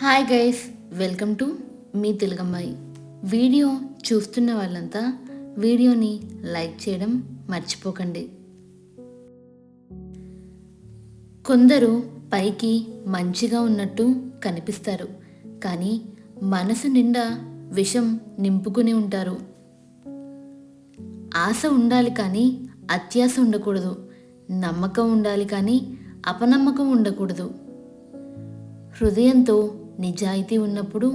Hi guys welcome to మీ తెలుగమ్మాయి. Video చూస్తున్న వాళ్ళంతా వీడియోని లైక్ చేయడం మర్చిపోకండి. కొందరు పైకి మంచిగా ఉన్నట్టు కనిపిస్తారు కానీ మనసు నిండా విషం నింపుకుని ఉంటారు. ఆశ ఉండాలి కానీ అత్యాశ ఉండకూడదు నమ్మకం ఉండాలి కానీ అపనమ్మకం ఉండకూడదు. హృదయంతో నిజాయితీ ఉన్నప్పుడు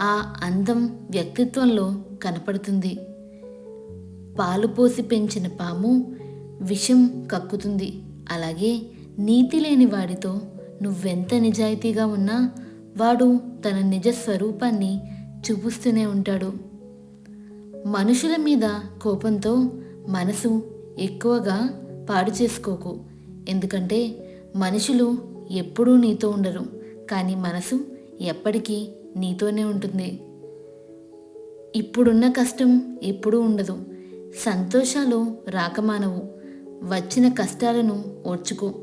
ఆ అందం వ్యక్తిత్వంలో కనపడుతుంది. పాలు పోసి పెంచిన పాము విషం కక్కుతుంది. అలాగే నీతి లేని వాడితో నువ్వెంత నిజాయితీగా ఉన్నా వాడు తన నిజ స్వరూపాన్ని చూపిస్తూనే ఉంటాడు. మనుషుల మీద కోపంతో మనసు ఎక్కువగా పాడు చేసుకోకు. ఎందుకంటే మనుషులు ఎప్పుడూ నీతో ఉండరు. కానీ మనసు ఎప్పటికీ నీతోనే ఉంటుంది. ఇప్పుడున్న కష్టం ఎప్పుడూ ఉండదు. సంతోషాలు రాకమానవు వచ్చిన కష్టాలను ఓర్చుకో.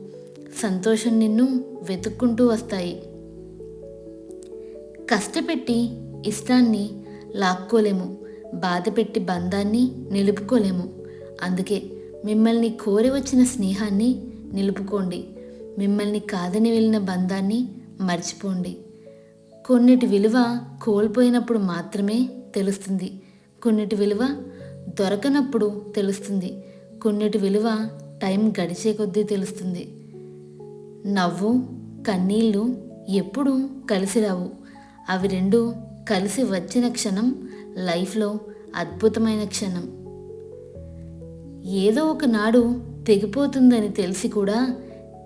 సంతోషం నిన్ను వెతుక్కుంటూ వస్తాయి. కష్టపెట్టి ఇష్టాన్ని లాక్కోలేము. బాధపెట్టి బంధాన్ని నిలుపుకోలేము. అందుకే మిమ్మల్ని కోరి వచ్చిన స్నేహాన్ని నిలుపుకోండి. మిమ్మల్ని కాదని వెళ్ళిన బంధాన్ని మర్చిపోండి. కొన్నిటి విలువ కోల్పోయినప్పుడు మాత్రమే తెలుస్తుంది. కొన్నిటి విలువ దొరకనప్పుడు తెలుస్తుంది. కొన్నిటి విలువ టైం గడిచే కొద్దీ తెలుస్తుంది. నవ్వు కన్నీళ్ళు ఎప్పుడూ కలిసి రావు. అవి రెండు కలిసి వచ్చిన క్షణం లైఫ్లో అద్భుతమైన క్షణం. ఏదో ఒకనాడు తెగిపోతుందని తెలిసి కూడా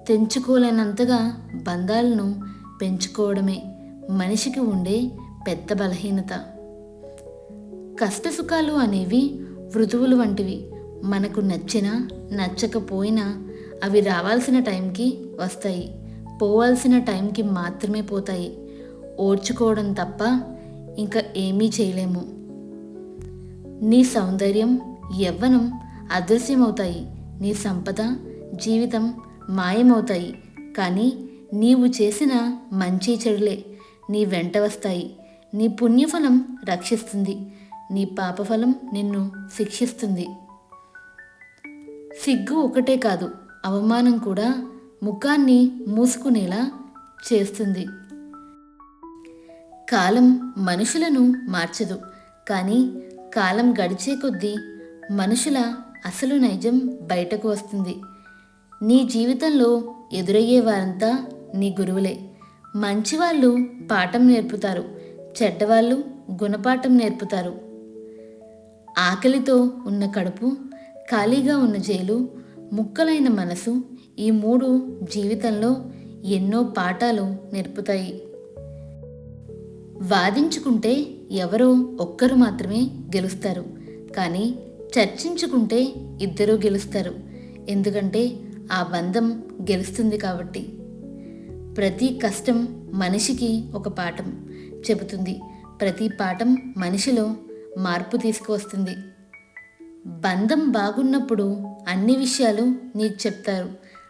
తెంచుకోలేనంతగా బంధాలను పెంచుకోవడమే. మనిషికి ఉండే పెద్ద బలహీనత. కష్టసుఖాలు అనేవి మృదువులు వంటివి. మనకు నచ్చినా నచ్చకపోయినా అవి రావాల్సిన టైంకి వస్తాయి. పోవాల్సిన టైంకి మాత్రమే పోతాయి. ఓర్చుకోవడం తప్ప ఇంకా ఏమీ చేయలేము. నీ సౌందర్యం యవ్వనం అదృశ్యమవుతాయి. నీ సంపద జీవితం మాయమవుతాయి. కానీ నీవు చేసిన మంచి చెడులే. నీ వెంట వస్తాయి. నీ పుణ్యఫలం రక్షిస్తుంది. నీ పాపఫలం నిన్ను శిక్షిస్తుంది. సిగ్గు ఒకటే కాదు అవమానం కూడా ముఖాన్ని మూసుకునేలా చేస్తుంది. కాలం మనుషులను మార్చదు కానీ కాలం గడిచే కొద్దీ మనుషుల అసలు నైజం బయటకు వస్తుంది. నీ జీవితంలో ఎదురయ్యే వారంతా నీ గురువులే. మంచివాళ్ళు పాఠం నేర్పుతారు చెడ్డవాళ్ళు గుణపాఠం నేర్పుతారు. ఆకలితో ఉన్న కడుపు ఖాళీగా ఉన్న జైలు ముక్కలైన మనసు ఈ మూడు జీవితంలో ఎన్నో పాఠాలు నేర్పుతాయి. వాదించుకుంటే ఎవరో ఒక్కరు మాత్రమే గెలుస్తారు కానీ చర్చించుకుంటే ఇద్దరూ గెలుస్తారు. ఎందుకంటే ఆ బంధం గెలుస్తుంది కాబట్టి. ప్రతి కష్టం మనిషికి ఒక పాఠం చెబుతుంది. ప్రతి పాఠం మనిషిలో మార్పు తీసుకువస్తుంది. బంధం బాగున్నప్పుడు అన్ని విషయాలు నీకు చెప్తారు.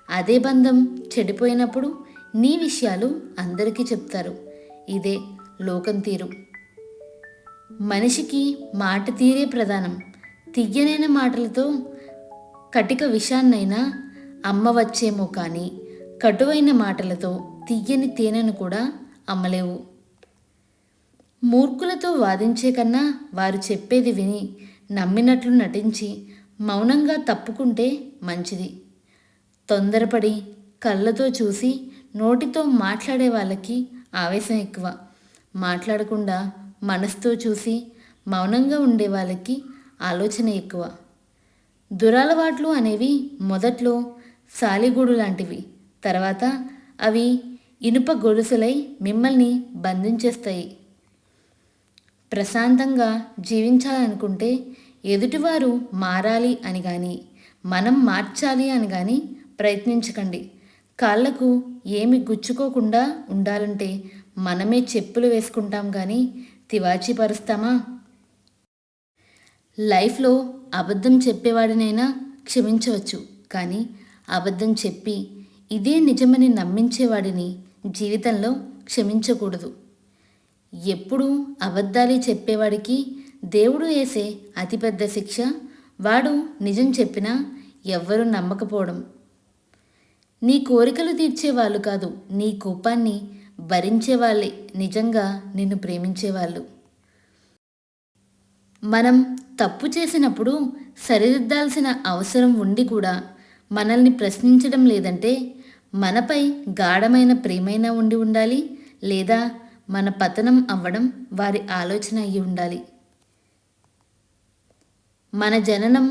అదే బంధం చెడిపోయినప్పుడు నీ విషయాలు అందరికీ చెప్తారు. ఇదే లోకం తీరు. మనిషికి మాట తీరే ప్రధానం. తియ్యనైన మాటలతో కటిక విషాన్నైనా అమ్మ వచ్చేమో కానీ కటువైన మాటలతో తియ్యని తేనెను కూడా అమ్మలేవు. మూర్ఖులతో వాదించే కన్నా వారు చెప్పేది విని నమ్మినట్లు నటించి మౌనంగా తప్పుకుంటే మంచిది. తొందరపడి కళ్ళతో చూసి నోటితో మాట్లాడే వాళ్ళకి ఆవేశం ఎక్కువ. మాట్లాడకుండా మనసుతో చూసి మౌనంగా ఉండే వాళ్ళకి ఆలోచన ఎక్కువ. దురలవాట్లు అనేవి మొదట్లో సాలిగూడు లాంటివి తర్వాత అవి ఇనుప గొలుసులై మిమ్మల్ని బంధించేస్తాయి. ప్రశాంతంగా జీవించాలనుకుంటే ఎదుటివారు మారాలి అని కానీ మనం మార్చాలి అని కానీ ప్రయత్నించకండి. కాళ్ళకు ఏమి గుచ్చుకోకుండా ఉండాలంటే మనమే చెప్పులు వేసుకుంటాం కానీ తివాచిపరుస్తామా? లైఫ్లో అబద్ధం చెప్పేవాడినైనా క్షమించవచ్చు కానీ అబద్ధం చెప్పి ఇదే నిజమని నమ్మించేవాడిని జీవితంలో క్షమించకూడదు. ఎప్పుడూ అబద్ధాలే చెప్పేవాడికి దేవుడు వేసే అతిపెద్ద శిక్ష వాడు నిజం చెప్పినా ఎవ్వరూ నమ్మకపోవడం. నీ కోరికలు తీర్చేవాళ్ళు కాదు నీ కోపాన్ని భరించేవాళ్ళే నిజంగా నిన్ను ప్రేమించేవాళ్ళు. మనం తప్పు చేసినప్పుడు సరిదిద్దాల్సిన అవసరం ఉండి కూడా మనల్ని ప్రశ్నించడం లేదంటే మనపై గాఢమైన ప్రేమైనా ఉండి ఉండాలి లేదా మన పతనం అవ్వడం వారి ఆలోచన అయి ఉండాలి. మన జననం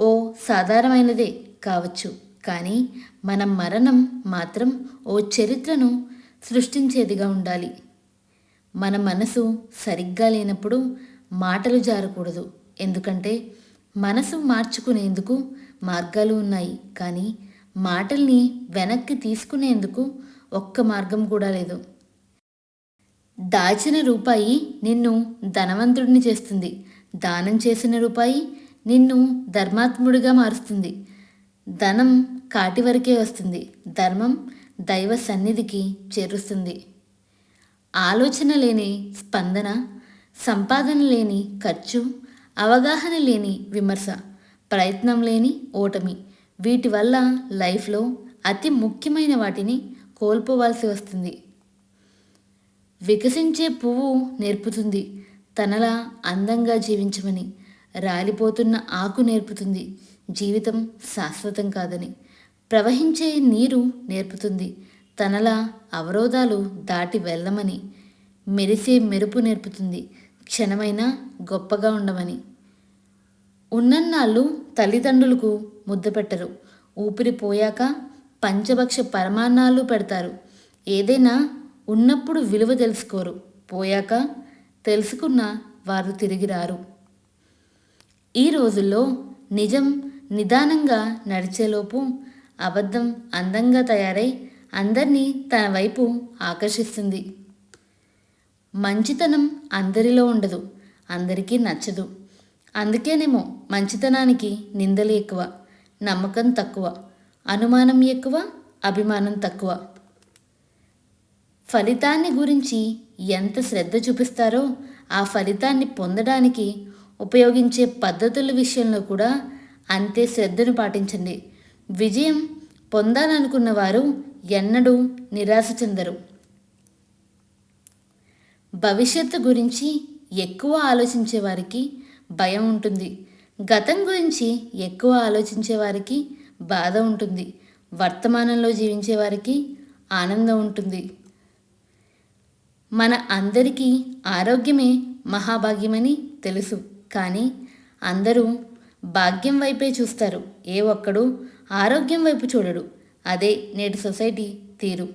ఓ సాధారణమైనదే కావచ్చు కానీ మన మరణం మాత్రం ఓ చరిత్రను సృష్టించేదిగా ఉండాలి. మన మనసు సరిగ్గా లేనప్పుడు మాటలు జారకూడదు ఎందుకంటే మనసు మార్చుకునేందుకు మార్గాలు ఉన్నాయి కానీ మాటల్ని వెనక్కి తీసుకునేందుకు ఒక్క మార్గం కూడా లేదు. దాచిన రూపాయి నిన్ను ధనవంతుడిని చేస్తుంది. దానం చేసిన రూపాయి నిన్ను ధర్మాత్ముడిగా మారుస్తుంది. ధనం కాటి వరకే వస్తుంది. ధర్మం దైవ సన్నిధికి చేరుస్తుంది. ఆలోచన లేని స్పందన సంపాదన లేని ఖర్చు అవగాహన లేని విమర్శ ప్రయత్నం లేని ఓటమి వీటి వల్ల లైఫ్లో అతి ముఖ్యమైన వాటిని కోల్పోవాల్సి వస్తుంది. వికసించే పువ్వు నేర్పుతుంది. తనలా అందంగా జీవించమని రాలిపోతున్న ఆకు నేర్పుతుంది. జీవితం శాశ్వతం కాదని ప్రవహించే నీరు నేర్పుతుంది. తనలా అవరోధాలు దాటి వెళ్ళమని మెరిసే మెరుపు నేర్పుతుంది. క్షణమైనా గొప్పగా ఉండమని ఉన్నన్నాళ్ళు తల్లిదండ్రులకు ముద్ద పెట్టరు. ఊపిరి పోయాక పంచభక్ష పరమాన్నాలు పెడతారు. ఏదైనా ఉన్నప్పుడు విలువ తెలుసుకోరు. పోయాక తెలుసుకున్న వారు తిరిగి రారు. ఈ రోజుల్లో నిజం నిదానంగా నడిచేలోపు అబద్ధం అందంగా తయారై అందరినీ తన వైపు ఆకర్షిస్తుంది. మంచితనం అందరిలో ఉండదు. అందరికీ నచ్చదు. అందుకేనేమో మంచితనానికి నిందలు ఎక్కువ నమ్మకం తక్కువ అనుమానం ఎక్కువ అభిమానం తక్కువ. ఫలితాన్ని గురించి ఎంత శ్రద్ధ చూపిస్తారో ఆ ఫలితాన్ని పొందడానికి ఉపయోగించే పద్ధతుల విషయంలో కూడా అంతే శ్రద్ధను పాటించండి. విజయం పొందాలనుకున్న వారు ఎన్నడూ నిరాశ చెందరు. భవిష్యత్తు గురించి ఎక్కువ ఆలోచించే వారికి భయం ఉంటుంది. గతం గురించి ఎక్కువ ఆలోచించే వారికి బాధ ఉంటుంది. వర్తమానంలో జీవించే వారికి ఆనందం ఉంటుంది. మన అందరికీ ఆరోగ్యమే మహాభాగ్యమని తెలుసు. కానీ అందరూ భాగ్యం వైపే చూస్తారు. ఏ ఒక్కడు ఆరోగ్యం వైపు చూడడు. అదే నేటి సొసైటీ తీరు.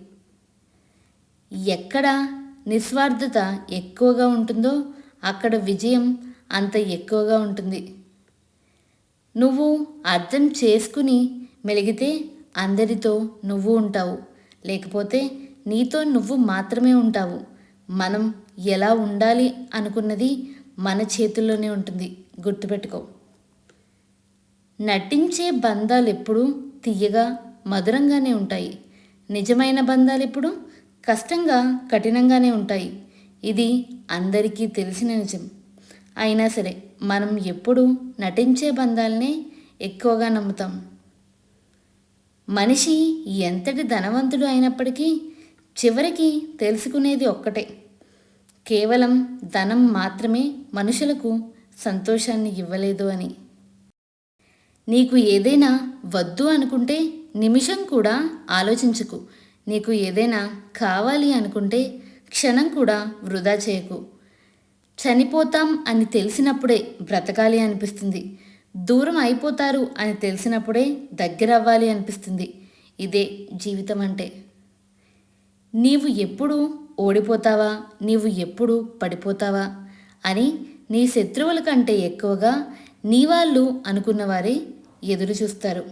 ఎక్కడ నిస్వార్థత ఎక్కువగా ఉంటుందో అక్కడ విజయం అంత ఎక్కువగా ఉంటుంది. నువ్వు అర్థం చేసుకుని మెలిగితే అందరితో నువ్వు ఉంటావు. లేకపోతే నీతో నువ్వు మాత్రమే ఉంటావు. మనం ఎలా ఉండాలి అనుకున్నది మన చేతుల్లోనే ఉంటుంది. గుర్తుపెట్టుకో. నటించే బంధాలు ఎప్పుడూ తీయగా మధురంగానే ఉంటాయి. నిజమైన బంధాలు ఎప్పుడు కష్టంగా కఠినంగానే ఉంటాయి. ఇది అందరికీ తెలిసిన నిజం. అయినా సరే మనం ఎప్పుడూ నటించే బంధాలనే ఎక్కువగా నమ్ముతాం. మనిషి ఎంతటి ధనవంతుడు అయినప్పటికీ చివరికి తెలుసుకునేది ఒక్కటే. కేవలం ధనం మాత్రమే మనుషులకు సంతోషాన్ని ఇవ్వలేదు అని. నీకు ఏదైనా వద్దు అనుకుంటే నిమిషం కూడా ఆలోచించకు. నీకు ఏదైనా కావాలి అనుకుంటే క్షణం కూడా వృధా చేయకు. చనిపోతాం అని తెలిసినప్పుడే బ్రతకాలి అనిపిస్తుంది. దూరం అయిపోతారు అని తెలిసినప్పుడే దగ్గర అవ్వాలి అనిపిస్తుంది. ఇదే జీవితం అంటే నీవు ఎప్పుడు ఓడిపోతావా? నీవు ఎప్పుడు పడిపోతావా? అని నీ శత్రువుల కంటే ఎక్కువగా నీ వాళ్ళు అనుకున్నవారే ఎదురు చూస్తారు.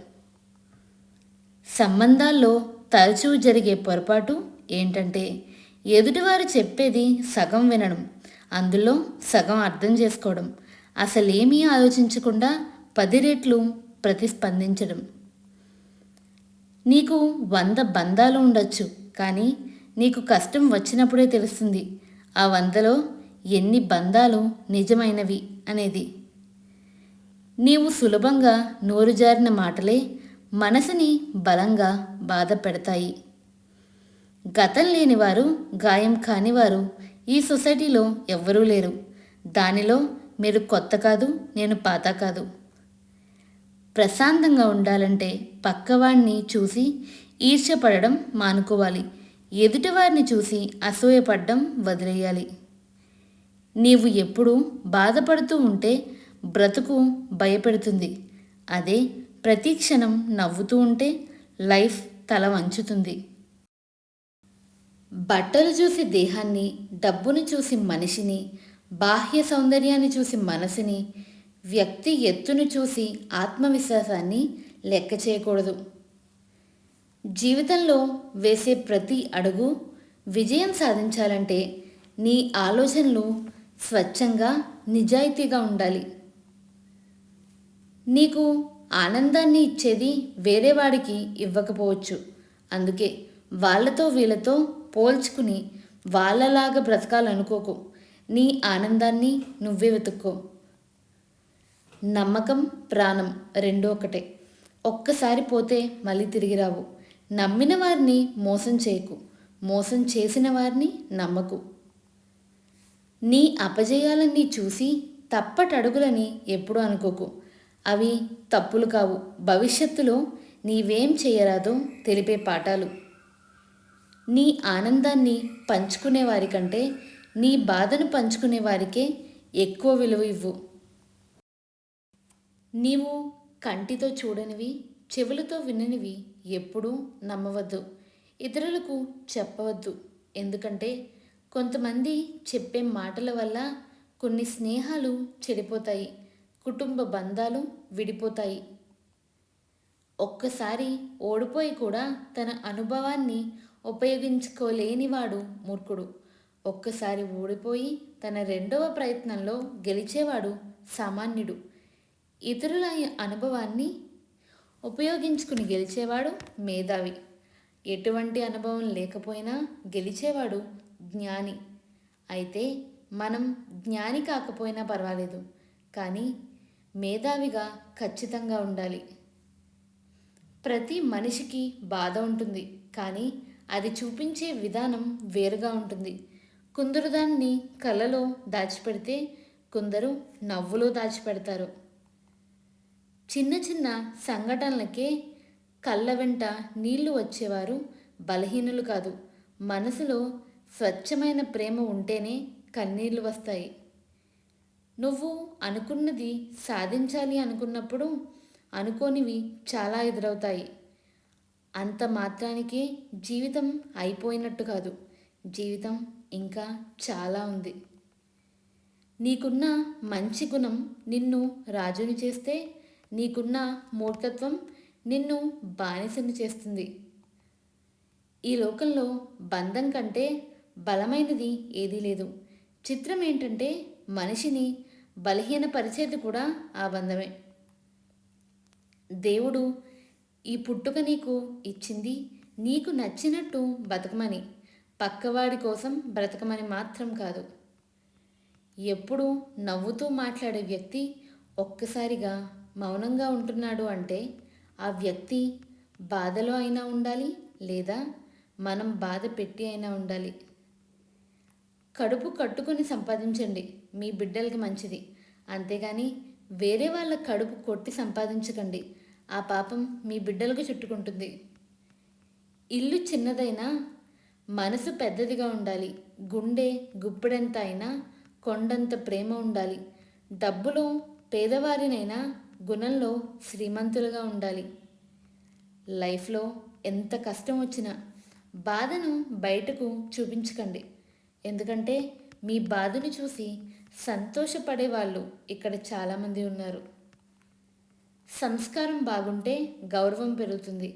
సంబంధాల్లో తరచూ జరిగే పొరపాటు ఏంటంటే ఎదుటివారు చెప్పేది సగం వినడం. అందులో సగం అర్థం చేసుకోవడం. అసలేమీ ఆలోచించకుండా పది రెట్లు ప్రతిస్పందించడం. నీకు వంద బంధాలు ఉండొచ్చు కానీ నీకు కష్టం వచ్చినప్పుడే తెలుస్తుంది ఆ వందలో ఎన్ని బంధాలు నిజమైనవి అనేది. నీవు సులభంగా నోరు జారిన మాటలే మనసుని బలంగా బాధ పెడతాయి. గతం లేనివారు గాయం కానివారు ఈ సొసైటీలో ఎవ్వరూ లేరు. దానిలో మీరు కొత్త కాదు నేను పాత కాదు. ప్రశాంతంగా ఉండాలంటే పక్కవాణ్ణి చూసి ఈర్ష్యపడడం మానుకోవాలి. ఎదుటివారిని చూసి అసూయపడడం వదిలేయాలి. నీవు ఎప్పుడూ బాధపడుతూ ఉంటే బ్రతుకు భయపెడుతుంది. అదే ప్రతి క్షణం నవ్వుతూ ఉంటే లైఫ్ తల వంచుతుంది. బట్టలు చూసి దేహాన్ని డబ్బును చూసి మనిషిని బాహ్య సౌందర్యాన్ని చూసి మనసుని వ్యక్తి ఎత్తును చూసి ఆత్మవిశ్వాసాన్ని లెక్క చేయకూడదు. జీవితంలో వేసే ప్రతి అడుగు విజయం సాధించాలంటే నీ ఆలోచనలు స్వచ్ఛంగా నిజాయితీగా ఉండాలి. నీకు ఆనందాన్ని ఇచ్చేది వేరే వాడికి ఇవ్వకపోవచ్చు. అందుకే వాళ్ళతో వీళ్ళతో పోల్చుకుని వాళ్ళలాగా బ్రతకాలనుకోకు. నీ ఆనందాన్ని నువ్వే వెతుక్కో. నమ్మకం ప్రాణం రెండో ఒకటే. ఒక్కసారి పోతే మళ్ళీ తిరిగి రావు. నమ్మిన వారిని మోసం చేయకు. మోసం చేసిన వారిని నమ్మకు. నీ అపజయాలన్నీ చూసి తప్పటడుగులని ఎప్పుడూ అనుకోకు. అవి తప్పులు కావు. భవిష్యత్తులో నీవేం చేయరాదో తెలిపే పాఠాలు. నీ ఆనందాన్ని పంచుకునే వారికంటే నీ బాధను పంచుకునే వారికే ఎక్కువ విలువ ఇవ్వు. నీవు కంటితో చూడనివి చెవులతో విననివి ఎప్పుడూ నమ్మవద్దు. ఇతరులకు చెప్పవద్దు. ఎందుకంటే కొంతమంది చెప్పే మాటల వల్ల కొన్ని స్నేహాలు చెడిపోతాయి కుటుంబ బంధాలు విడిపోతాయి. ఒక్కసారి ఓడిపోయి కూడా తన అనుభవాన్ని ఉపయోగించుకోలేనివాడు మూర్ఖుడు. ఒక్కసారి ఓడిపోయి తన రెండవ ప్రయత్నంలో గెలిచేవాడు సామాన్యుడు. ఇతరుల అనుభవాన్ని ఉపయోగించుకుని గెలిచేవాడు మేధావి. ఎటువంటి అనుభవం లేకపోయినా గెలిచేవాడు జ్ఞాని. అయితే మనం జ్ఞాని కాకపోయినా పర్వాలేదు కానీ మేధావిగా ఖచ్చితంగా ఉండాలి. ప్రతి మనిషికి బాధ ఉంటుంది కానీ అది చూపించే విధానం వేరుగా ఉంటుంది. కొందరు దాన్ని కళ్ళలో దాచిపెడితే కొందరు నవ్వులో దాచిపెడతారు. చిన్న చిన్న సంఘటనలకే కళ్ళ వెంట నీళ్ళు వచ్చేవారు బలహీనులు కాదు. మనసులో స్వచ్ఛమైన ప్రేమ ఉంటేనే కన్నీళ్ళు వస్తాయి. నువ్వు అనుకున్నది సాధించాలి అనుకున్నప్పుడు అనుకోనివి చాలా ఎదురవుతాయి. అంత మాత్రానికే జీవితం అయిపోయినట్టు కాదు. జీవితం ఇంకా చాలా ఉంది. నీకున్న మంచి గుణం నిన్ను రాజుని చేస్తే నీకున్న మూర్ఖత్వం నిన్ను బానిసని చేస్తుంది. ఈ లోకంలో బంధం కంటే బలమైనది ఏదీ లేదు. చిత్రం ఏంటంటే మనిషిని బలహీనపరిచేది కూడా ఆ బంధమే. దేవుడు ఈ పుట్టుక నీకు ఇచ్చింది నీకు నచ్చినట్టు బతకమని. పక్కవాడి కోసం బ్రతకమని మాత్రం కాదు. ఎప్పుడు నవ్వుతూ మాట్లాడే వ్యక్తి ఒక్కసారిగా మౌనంగా ఉంటున్నాడు అంటే ఆ వ్యక్తి బాధలో అయినా ఉండాలి లేదా మనం బాధ పెట్టి అయినా ఉండాలి. కడుపు కట్టుకొని సంపాదించండి మీ బిడ్డలకి మంచిది. అంతేగాని వేరే వాళ్ళ కడుపు కొట్టి సంపాదించకండి. ఆ పాపం మీ బిడ్డలకు చుట్టుకుంటుంది. ఇల్లు చిన్నదైనా మనసు పెద్దదిగా ఉండాలి. గుండె గుప్పెడంత అయినా కొండంత ప్రేమ ఉండాలి. డబ్బులో పేదవారినైనా గుణంలో శ్రీమంతులుగా ఉండాలి. లైఫ్లో ఎంత కష్టం వచ్చినా బాధను బయటకు చూపించకండి. ఎందుకంటే మీ బాధను చూసి సంతోషపడే వాళ్ళు ఇక్కడ చాలామంది ఉన్నారు. సంస్కారం బాగుంటే గౌరవం పెరుగుతుంది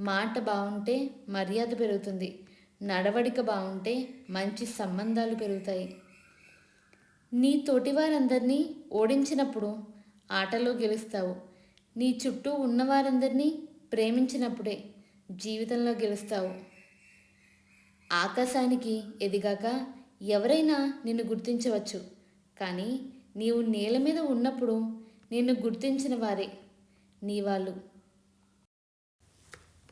మాట బాగుంటే మర్యాద పెరుగుతుంది నడవడిక బాగుంటే మంచి సంబంధాలు పెరుగుతాయి. నీ తోటివారందరినీ ఓడించినప్పుడు ఆటలో గెలుస్తావు నీ చుట్టూ ఉన్నవారందరినీ ప్రేమించినప్పుడే జీవితంలో గెలుస్తావు. ఆకాశానికి ఎదిగాక ఎవరైనా నిన్ను గుర్తించవచ్చు కానీ నీవు నేల మీద ఉన్నప్పుడు నిన్ను గుర్తించిన వారే. నీ వాళ్ళు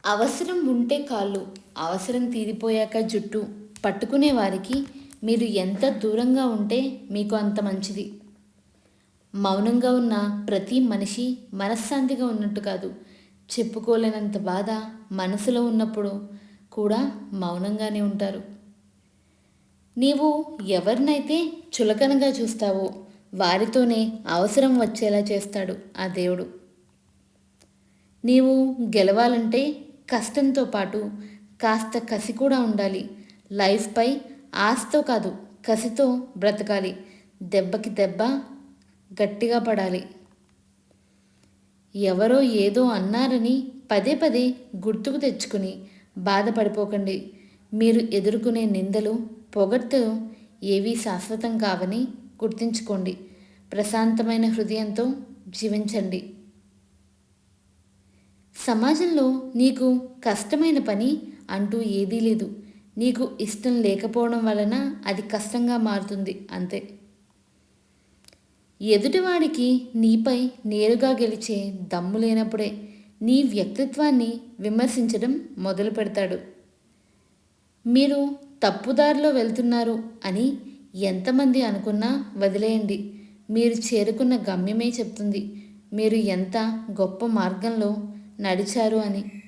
అవసరం ఉంటే కాళ్ళు అవసరం తీరిపోయాక జుట్టు పట్టుకునే వారికి మీరు ఎంత దూరంగా ఉంటే మీకు అంత మంచిది. మౌనంగా ఉన్న ప్రతి మనిషి మనశ్శాంతిగా ఉన్నట్టు కాదు. చెప్పుకోలేనంత బాధ మనసులో ఉన్నప్పుడు కూడా మౌనంగానే ఉంటారు. నీవు ఎవరినైతే చులకనగా చూస్తావో వారితోనే అవసరం వచ్చేలా చేస్తాడు ఆ దేవుడు. నీవు గెలవాలంటే కష్టంతో పాటు కాస్త కసి కూడా ఉండాలి. లైఫ్పై ఆశతో కాదు కసితో బ్రతకాలి. దెబ్బకి దెబ్బ గట్టిగా పడాలి. ఎవరో ఏదో అన్నారని పదే పదే గుర్తుకు తెచ్చుకుని బాధపడిపోకండి. మీరు ఎదుర్కొనే నిందలు పొగడ్తలు ఏవీ శాశ్వతం కావని గుర్తుంచుకోండి. ప్రశాంతమైన హృదయంతో జీవించండి. సమాజంలో నీకు కష్టమైన పని అంటూ ఏదీ లేదు. నీకు ఇష్టం లేకపోవడం వలన అది కష్టంగా మారుతుంది అంతే. ఎదుటివాడికి నీపై నేరుగా గెలిచే దమ్ము లేనప్పుడే నీ వ్యక్తిత్వాన్ని విమర్శించడం మొదలు పెడతాడు. మీరు తప్పుదారిలో వెళ్తున్నారు అని ఎంతమంది అనుకున్నా వదిలేయండి. మీరు చేరుకున్న గమ్యమే చెప్తుంది. మీరు ఎంత గొప్ప మార్గంలో నడిచారు అని.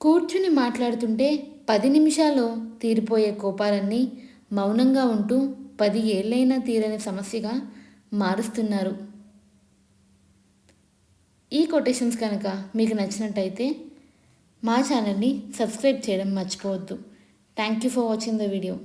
కూర్చుని మాట్లాడుతుంటే పది నిమిషాల్లో తీరిపోయే కోపాలన్నీ మౌనంగా ఉంటూ పది ఏళ్ళైనా తీరని సమస్యగా మారుస్తున్నారు. ఈ కొటేషన్స్ కనుక మీకు నచ్చినట్టయితే మా ఛానల్ని సబ్స్క్రైబ్ చేయడం మర్చిపోవద్దు. Thank you for watching the video.